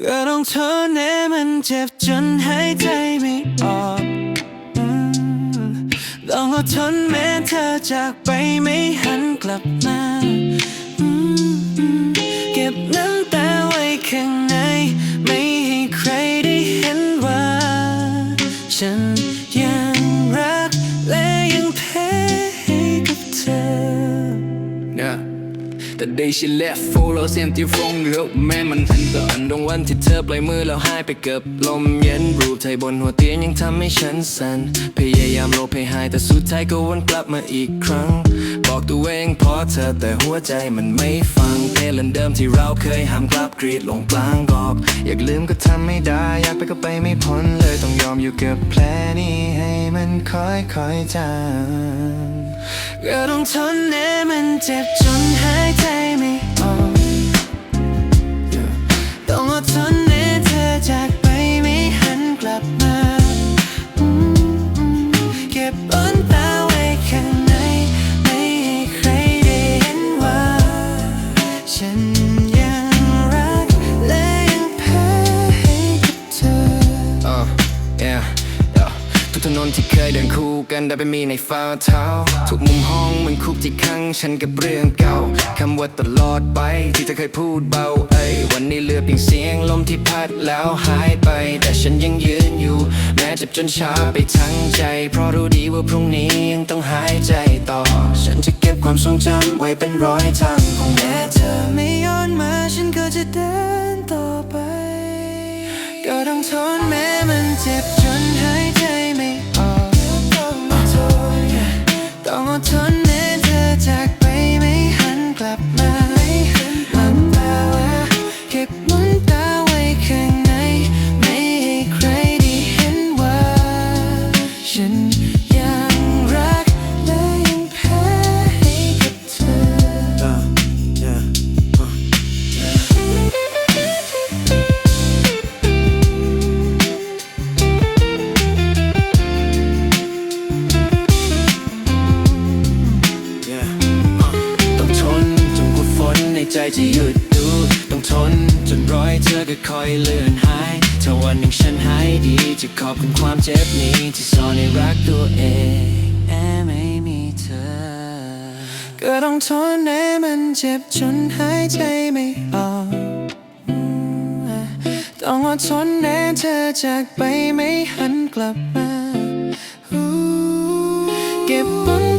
ก็ต้องทนแม้มันเจ็บจนหายใจไม่ออกต้องอดทนแม้เธอจากไปไม่หันกลับมาเก็บน้ำตาไว้ข้างใน ไม่ให้ใครได้เห็นว่า ฉันยัง The day she left full of empty phone ลบแม้มันทันตอนตรงวันที่เธอปล่อยมือแล้วหายไปกับลมเย็นรูปเธอบนหัวเตียงยังทำให้ฉันสั่นพยายามลภให้หายแต่สุดท้ายก็วนกลับมาอีกครั้ง บอกตัวเองพอเธอแต่หัวใจมันไม่ฟังเพลงเดิมที่เราเคยห้ามกลับกรีดลงกลางกอก อยากลืมก็ทำไม่ได้ อยากไปก็ไปไม่พ้นเลยต้องยอมอยู่กับแผลนี้ให้มันค่อยๆจาง ก็ต้องทนแม้มั ถนนที่เคยเดินคู่กันได้ไปมีในฝ่าเท้า ทุกมุมห้องมันคุกที่ขังฉันกับเรื่องเก่าคำว่าตลอดไปที่เธอเคยพูดเบาเอ้ยวันนี้เหลือเพียงเสียงลมที่พัดแล้วหายไป แต่ฉันยังยืนอยู่ แม้เจ็บจนชาไปทั้งใจ เพราะรู้ดีว่าพรุ่งนี้ยังต้องหายใจต่อ ฉันจะเก็บความทรงจำไว้เป็นร้อยทางของแม่แม้เธอไม่ย้อนมาฉันก็จะเดินต่อไป ก็ต้องทนแม้มันเจ็บ ต้ ใจจะหยุดดู ต้องทน จนร้อยเธอก็คอยเลื่อนหายถ้าวันหนึ่งฉันหายดี จะขอบคุณความเจ็บนี้ที่ซ่อนในรักตัวเองแม้ไม่มีเธอ ก็ต้องทนแม้มันเจ็บจนหายใจไม่ออกต้องอดทนแม้เธอจากไปไม่หันกลับมาเก็บบน